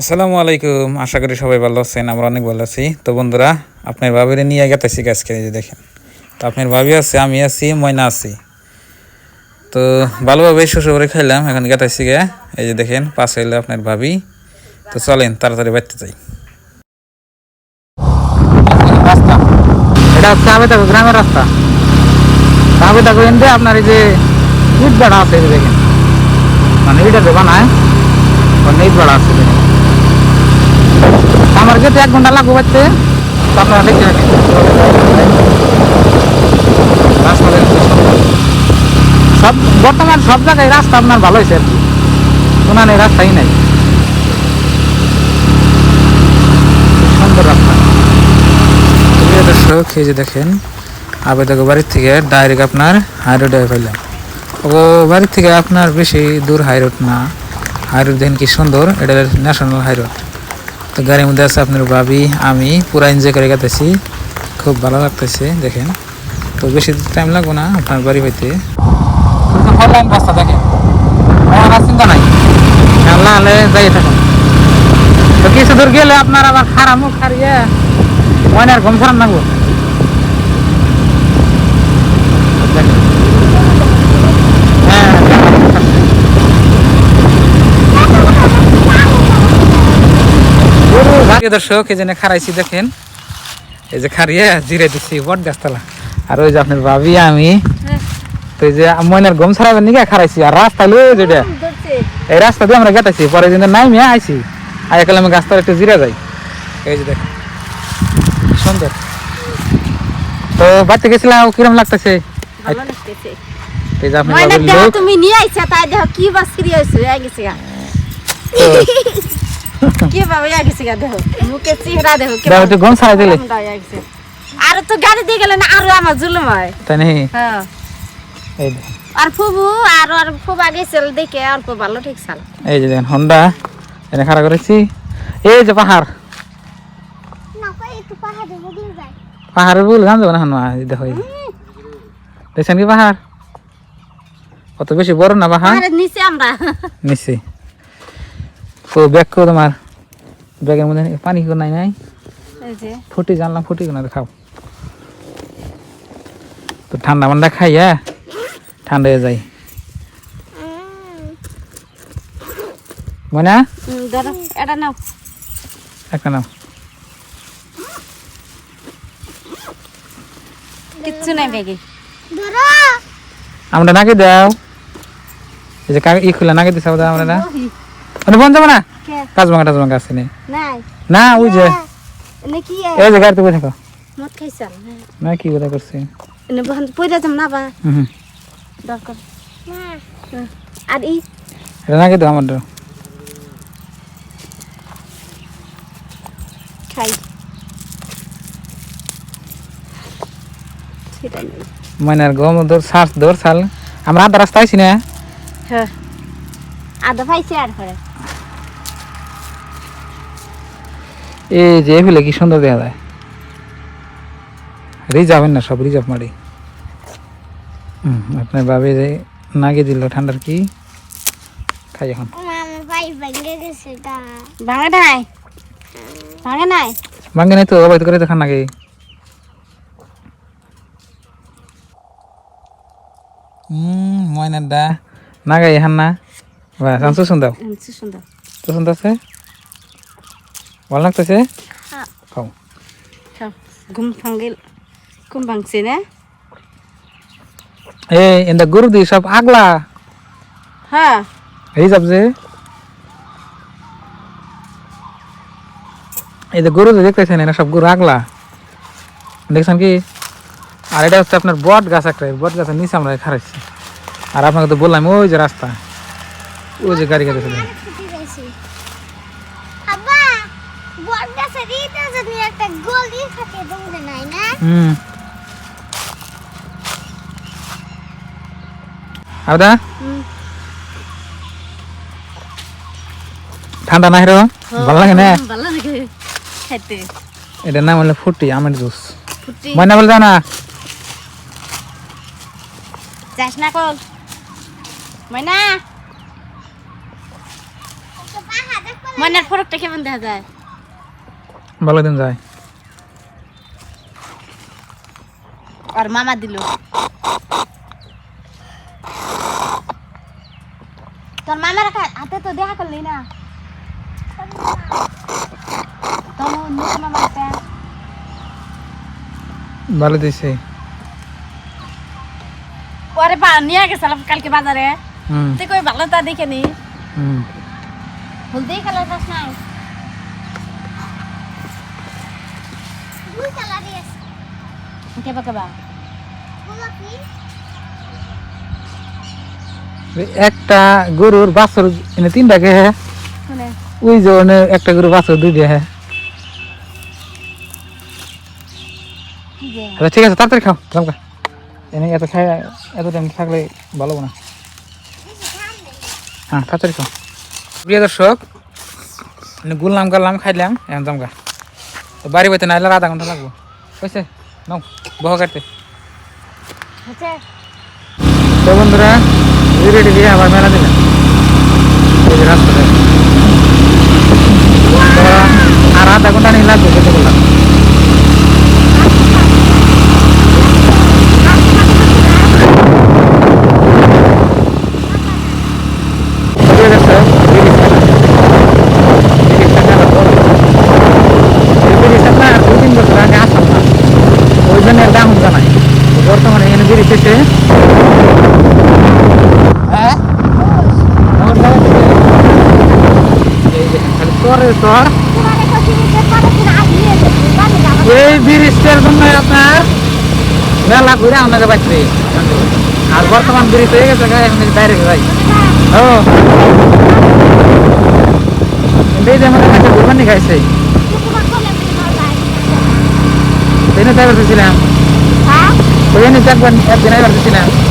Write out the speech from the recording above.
আসসালামু আলাইকুম, আশা করি সবাই ভালো আছেন, আমরা অনেক ভালো আছি। তো বন্ধুরা, আপনার ভাবিরে নিয়ে গেতেছি আজকে, এই যে দেখেন। তো আপনার ভাবি আছে, আমি আছি, ময়না আছি। তো ভালোভাবে শ্বশুর খাইলাম, এখন গেতেছি গে এই যে দেখেন, পাশে হইল আপনার ভাবি। তো চলেন, তাড়াতাড়ি বাড়তে যাই। রাস্তা। এটা গ্রামের রাস্তা। আপনার এই যে ইট বেড়া আছে দেখেন। মানে ইটা যে বানায় ইট বেড়া আছে, দেখেন। আমার যেতে এক ঘণ্টা লাগবে বাচ্চে তো আপনারা দেখতে থাকেন। সব বর্তমান সব জায়গায় রাস্তা আপনার ভালো হয়েছে আর কি। কোনো নেই রাস্তাই নাই। সুন্দর রাস্তা। দর্শক এই যে দেখেন, আবেদক বাড়ির থেকে ডাইরেক্ট আপনার হাই রোডে পাইলাম ও বাড়ির থেকে আপনার বেশি দূর হাই রোড না। হাই রোড দেখেন কি সুন্দর, এটা ন্যাশনাল হাই রোড তো গাড়ির মধ্যে আছে আপনার ভাবি, আমি, পুরা এনজয় করে গেতেছি খুব ভালো লাগতেছে, দেখেন। তো বেশি টাইম লাগবো না আপনার বাড়ি হইতে চিন্তা নাই। যাই তো কিছু দূর গেলে আপনার আবার খারাপ খারিয়ে ময়নার ঘুম সারান নাগবো হ্যাঁ প্রিয় দর্শক এই যে খারাইছি দেখেন। এই যে খারিয়ে জিরে দিচ্ছি বট গাছতলা। আর ওই যে আপনার ভাবি আমি। তো এই যে ময়নার গম ছাড়াবেন নাকি খারাইছি আর রাস্তা লো যেটা এই রাস্তা দিয়ে আমরা গেতাছি পরে দিন নাই মেয়ে আইছি। আই কালে আমি গাছতলা একটু জিরে যাই। এই যে দেখ সুন্দর। তো বাড়িতে গেছিলাম কিরম লাগতেছে? তুমি নিয়ে আইছা তাই দেহ কি বাস্করি হইছে হয়ে গেছে গা। কি বাবা গেছে গা দেহ মুখে চেহারা কি গম ছাড়াই দিলে। আর তো গাড়ি দিয়ে গেলে না আরও আমার জুলুম হয়। তাই নাকি? হ্যাঁ। এই আর ফুবু আর আর ফুব আগে চল দেখে অল্প ভালো ঠিক চাল এই যে দেখেন হন্ডা। এনে খাড়া করেছি। এই যে পাহাড়। পাহাড়ের বুল গান যাব না হানুয়া দেখো। দেখছেন কি পাহাড়? কত বেশি বড় না পাহাড়? নিচে আমরা। নিশ্চি তো ব্যাগ করো তোমার। ব্যাগের মধ্যে পানি কেউ নাই নাই? এই যে। ফুটি জানলাম ফুটি না খাও তো ঠান্ডা মান্ডা খাই হ্যাঁ? ঠান্ডা হয়ে যাই মনে এটা নাও। একটা নাও। কিচ্ছু নাই ব্যাগে। আমরা নাকি দাও। এই যে কাগজ ই খুলে নাকি দাও আমরা না? মানে বন্ধ যাব না? কাজ ভাঙা টাজ ভাঙা আছে নে। নাই। না ওই যে। এই যে গাড়িতে বসে থাকো। না। কি কথা করছি? যাম না বা। দরকার। আর ই? এটা নাকি দাও আমার খাই। সেটা গম দৌড় শ্বাস দৌড় সাল। আমরা আধা রাস্তা আইছি না। হ্যাঁ। আদা পাইছে আর করে এই যে এগুলো কি সুন্দর দেখা যায়? রিজার্ভ না সব রিজার্ভ মারি হুম আপনার বাবে যে নাগে দিল ঠান্ডার কি? খাই এখন। ভাঙে নাই? ভাঙে নাই? ভাঙ্গে তো অবৈধ করে দেখান নাকি হুম ময়নার দা নাগাই এখান না বা সুন্দর। সুন্দর। সুন্দর আছে? ভালো লাগতেছে? হ্যাঁ। খাও। ঘুম ভাঙ্গিল ঘুম ভাঙছে না? এই এন্দা গরু দি সব আগলা। হ্যাঁ। রিজার্ভ যে। এই যে গরু দেখতেছেন এরা সব গরু আগলা। দেখছেন কি? আর এটা হচ্ছে আপনার বট গাছ একটা বট গাছের নিচে আমরা খারাইছি আর আপনাকে তো বললাম ওই যে রাস্তা। ওই যে গাড়ি গাড়ি চলে। হুম। আবদা? হুম। ঠান্ডা না হিরো? ভালো লাগে না? ভালো লাগে খাইতে এটার নাম হলো ফুটি আমের জুস। ফুটি। ময়না বলে যাও না। যাস না কল। ময়না। ময়নার ফরকটা কেমন দেখা যায়? ভালো দিন যায় আর মামা দিল। তোর মামার কা- হাতে তো দেখা করলি না। তোর নতুন মামার প্যান্ট ভালো দিছে। ওরে বা নিয়ে গেছিলাম কালকে বাজারে। হুম। তুই কই ভালো তা দেখে নি? হুম। হলদি কালার দাস নাই কেবা কেবা একটা গরুর বাছর এনে তিনটাকে হ্যাঁ শুনে ওই যে একটা গরু বাছর দুইটা হ্যাঁ আচ্ছা ঠিক আছে তাড়াতাড়ি খাও জমকা। এনে এত খাই এত টাইম থাকলে ভালো হবে না। হ্যাঁ তাড়াতাড়ি খাও। প্রিয় দর্শক এনে গুললাম গাল্লাম খাইলাম এখন জমকা। বাড়ি বাড়িতে নাইলে আধা ঘণ্টা লাগবো। বুঝছে নাও বহ কাটতে। হচ্ছে তো বন্ধুরা রেডি দিয়ে আবার মেলা দিলাম। রাস্তাটা। আর আধা ঘণ্টা নিয়ে লাগবে যেতে বললাম প্রিয় দর্শক, ব্রিজ খেলা। ব্রিজটা খেলা তো। এই ব্রিজটা না দু তিন বছর আগে আসলাম না ওই জন্য এর দাম জানাই তো বর্তমানে এখানে ব্রিজ এসে হ্যাঁ আমার বাবা থেকে এই দেখেন খালি চরে চর তোমার একটা জিনিসের পরে কিনা আগিয়ে যেতে পারে না এই ব্রিজটার জন্য আপনার মেলা ঘুরে আপনাকে বাঁচবে আর বর্তমান ব্রিজ হয়ে গেছে ডাইরেক্ট যাই। ও। এই যে আমাদের কাছে ঘুরবানি খাইছে। তোমার কোলে তোমার যায় ট্রেনে যাই পারতেছিলাম হ্যাঁ ট্রেনে